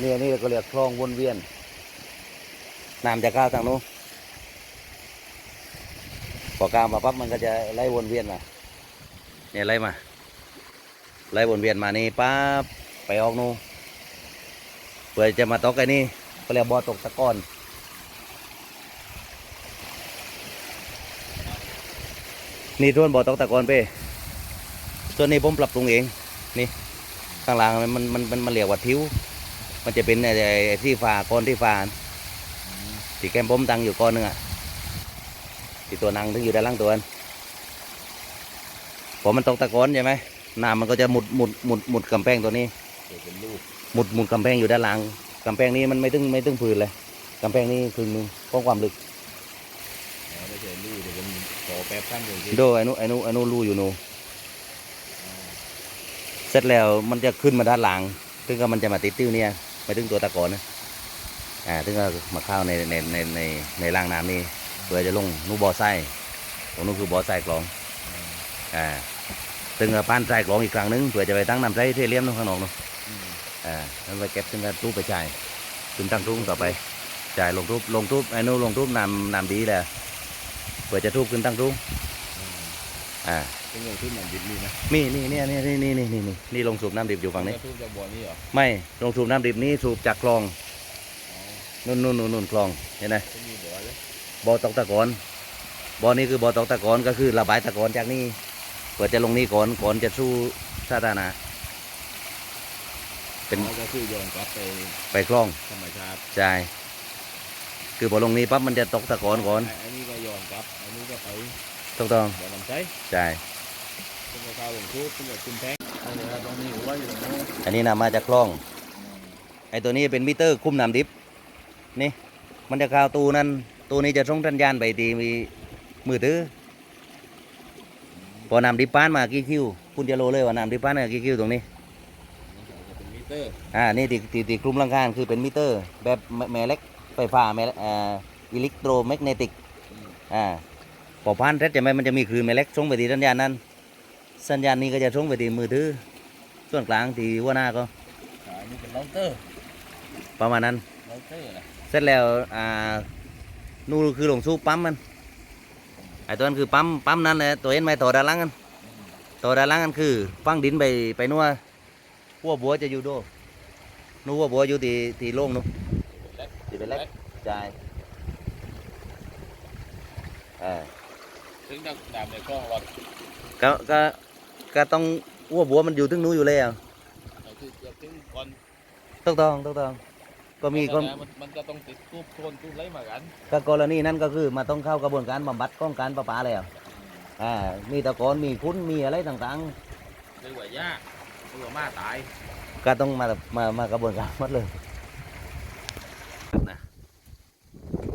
นี่อันนี่ก็เรียกคลองวนเวียนน้ำจะเข้าทางนู้นพอก้าวมาปั๊บมันก็จะไล่วนเวียนมาเนี่ยไล่มา ไล่วนเวียนมานี่ปั๊บไปออกนู้นเพื่อจะมาตกไอ้นี่เขาเรียกบ่อตกตะกอนนี่ท่วนบ่อตกตะกอนเป้ส่วนนี้ผมปรับปรุงเอง นี่ข้างล่างมันมันมันมันมันเรียกว่าทิว มันจะเป็นไอ้ไอ้ไอ้ที่ฟ้าก้อนที่ฟ้าที่แก้มผมตั้งอยู่ก้อนหนึงอะที่ตัวนังถึงอยู่ด้านล่างตัวนั้นพอมันตกตะกอนใช่ไหมน้ำมันก็จะหมุดหมุดหมุดหมุดกำแพงตัวนี้เดี๋ยวเป็นลูกหมุดหมุดกำแพงอยู่ด้านหลังกำแพงนี้มันไม่ตึงไม่ตึงพื้นเลยกำแพงนี้ครึ่งหนึงของความลึกอ๋อไม่ใช่ลูกเดี๋ยวเป็นขอแป๊บขั้นอยู่ที่โดไอ้นู้นไอ้นู้นไอ้นู้นรูอยู่นู้นเสร็จแล้วมันจะขึ้นมาด้านหลัง ซึ่งก็มันจะมาติดติ้วเนี่ย ไม่ถึงตัวตะกอนนะอ่าซึ่งก็มาเข้าในในในในในร่างน้ำนี่เพื่อจะลงนูนบ่อไส้ตรงนู้นคือบ่อไส้กรองอ่าซึ่งก็ปั้นไส้กรองอีกครั้งหนึงเพื่อจะไปตั้งน้ำไส้เทเลียมนู้นข้างนอกนู้นอ่าแล้วไปเก็บซึ่งก็รูปไปจ่ายขึ้นตั้งทุ่งต่อไปจ่ายลงทุบลงทุบไอ้นู้นลงทุบนำนำดีแหละเพื่อจะทุบขึ้นตั้งทุ่งอ่า เป็นเงินขึ้นเหมือนดิบนี่นะนี่นี่เนี่ยนี่นี่นี่นี่นี่นี่นี่ลงสูบน้ำดิบอยู่ฝั่งนี้แล้วทุบจากบ่อนี่เหรอไม่ลงสูบน้ำดิบนี้สูบจากคลองอ๋อนู่นนู่นนู่นนู่นคลองเห็นไหมไม่มีบ่อเลยบ่อตกตะกอนบ่อนี้คือบ่อตกตะกอนก็คือระบายตะกอนจากนี่เพื่อจะลงนี่ก่อนก่อนจะสู้สาธารณะเป็น อ๋อก็คือโยนกลับไปไปคลองธรรมชาติใช่คือพอลงนี้ปั๊บมันจะตกตะกอนก่อนไอันนี้ก็โยนกลับอันนี้ก็ไปถูกต้องบ่อน้ำใสใช่ เป็นก็ข้าวลงทุบเป็นก็ขึ้นแพงอันนี้ตรงนี้หัวอยู่ตรงนู้นอันนี้นำมาจากคลอง ไอ้ตัวนี้เป็นมิเตอร์คุ้มน้ำดิบ นี่ มันจะเข้าวตูนั้นตูนี้จะส่งสัญญาณไปตีมีมือถือ พอน้ำดิบป้านมากี่คิว คุณจะรู้เลยว่าน้ำดิบป้านมากี่คิวตรงนี้ เป็นมิเตอร์อ่า นี่ตีตีตีคลุมลังคาคือเป็นมิเตอร์ แบบแม่เหล็กไฟฟ้าแม่เอ่าอิเล็กโทรแมกเนติก อ่า พอพันเสร็จจะไหมมันจะมีคลื่นแม่เหล็กส่งไปที่สัญญาณนั้น สัญญาณนี้ก็จะส่งไปที่มือถือส่วนกลางที่หัวหน้าก็อ่าอันนี้เป็นเราเตอร์ประมาณนั้น เราเตอร์นะเสร็จแล้วอ่านู่นคือหลงสู้ปั๊มมันไอ้ตัวนั้นคือปั๊มปั๊มนั้นแหละตัวเห็นไหมต่อด้านหล่างกันต่อด้านหล่างกันคือฟังดินไปไปนัวหัวบัวจะอยู่โดนู่นหัวบัวอยู่ที่ที่โล่งนู่นเล็กที่เป็นเล็กใช่เอ่าถึงจะดำในคลองรถ ก็ก็ ก็ต้องหัวบัวมันอยู่ถึงนู้นอยู่แล้วก็คือจะถึงก่อนต้องต้องต้องต้องก็มีคนมันมันก็ต้องติดทุบโคนทุบไรมากันก็กรณีนั้นก็คือมาต้องเข้ากระบวนการบำบัดของการประปาแล้วอ่ามีตะกอนมีคุ้นมีอะไรต่างหรือว่ายากหรือว่ามาตายๆก็ต้องมามามากระบวนการหมดเลยนะ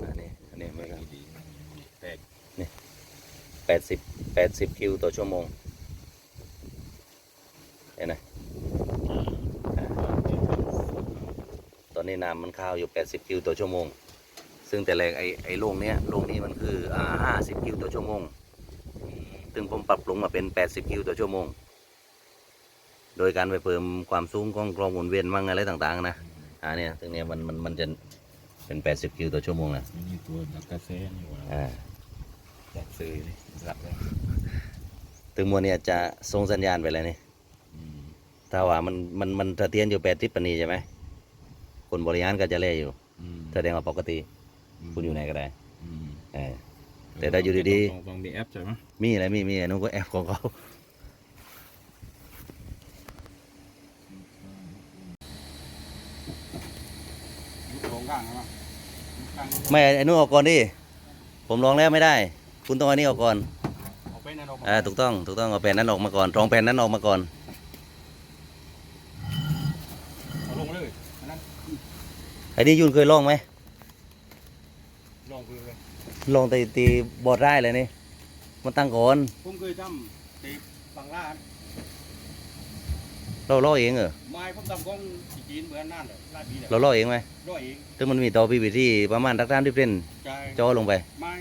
อันนี้อันนี้ไม่ครับดีๆแตกแปดสิบแปดสิบคิวต่อชั่วโมงเห็นไหมอ่าตอนนี้น้ำมันเข้าวอยู่แปดสิบคิวต่อชั่วโมง ซึ่งแต่แรกไอ้ไอ้โรงเนี้ยโรงนี้มันคืออ่าห้าสิบคิวต่อชั่วโมง ซึ่งผมปรับปรุงมาเป็น 80 คิวต่อชั่วโมง โดยการไปเพิ่มความสูงของกรองหมุนเวียนมั่งอะไรต่าง ๆ นะอ่าเนี่ยตรงเนี้ยมันมันมันจะเป็น 80 คิวต่อชั่วโมงนะนี่ตัวดักกระเซ็นอยู่ว่าอ่าดักซื้อนี่รักเลยถึงมวลเนี่ยจะส่งสัญญาณไปเลยนี่อืม ถ้าว่ามันมันมันเสถียรอยู่80ปานนีใช่ไหมคนบริหารก็จะเล่อยู่อืมแสดงว่าปกติ คุณอยู่ไหนก็ได้อืมเออ แต่ถ้าอยู่ดีๆ ต้องต้องมีแอปใช่ไหมมีอะไรมีมีอันนู้นก็แอปของเขาโครงกลางใช่ไหมไม่ไอ้นู้นออกก่อนดิผมลองแล้วไม่ได้ คุณต้องเอาอันนี้ออกก่อนเอาไปนั่นออกมาอ่าถูกต้องถูกต้องเอาแผ่นนั้นออกมาก่อนรองแผ่นนั้นออกมาก่อน เอาลงเลยอันนั้น ไอ้นี่ยุนเคยลองไหมลองพื้นเลยลองตีตีบอดได้เลยนี่ มันตั้งก่อน ผมเคยทำตีฝั่งลาดเราล่อเองเหรอไม้ผมทำกล้องที่จีนเหมือนนั่นเลยลาดบีเลยเราล่อเองไหมร้อยเองถึงมันมีต่อพีวีที่ประมาณทักท่านที่เป็นใจจอลงไปไม้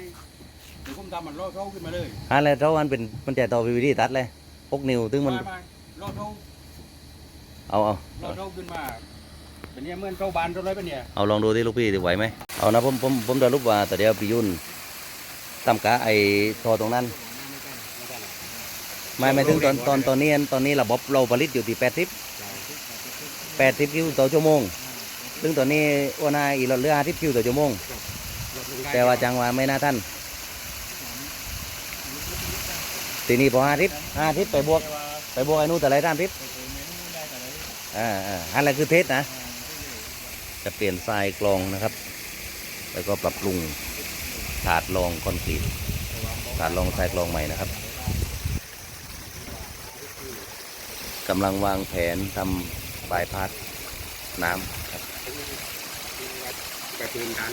เดี๋ยวผมทำมันร้อยเข้าขึ้นมาเลยอันแล้วเท่าอันเป็นมันจะต่อพีวีที่ตัดเลยหกนิ้วถึงมันไม้ไม้ร้อยเข้าเอาเอาร้อยเข้าขึ้นมา ไปเป็นเนี่ยเหมื่อนเจ้าบานเจ้าไรเป็นเนี่ยเอาลองดูที่ลูกพี่จะไหวไหมเอานะผมผมผมจะรูปว่าแต่เดี๋ยวพี่ยุ่นตั้มกะไอ้ทอตรงนั้น ไม่ไม่ถึงตอนตอนตอนนี้ตอนนี้ระบบเราผลิตอยู่ที่แปดสิบแปดสิบคิวต่อชั่วโมง ซึ่งตอนนี้อ้วนายอีรถเรือห้าสิบคิวต่อชั่วโมง แต่ว่าจังหวะไม่น่าท่านทีนี้พอห้าทิปห้าทิปไปบวกไปบวกไอ้นู่นแต่ไรท่านทิปอ่าอ่าอะไรคือเทสนะ จะเปลี่ยนทรายกรองนะครับ แล้วก็ปรับปรุงถาดรองคอนกรีตถาดรองทรายกรองใหม่นะครับกำลังวางแผนทำบายพาสน้ำครับไปปืนกัน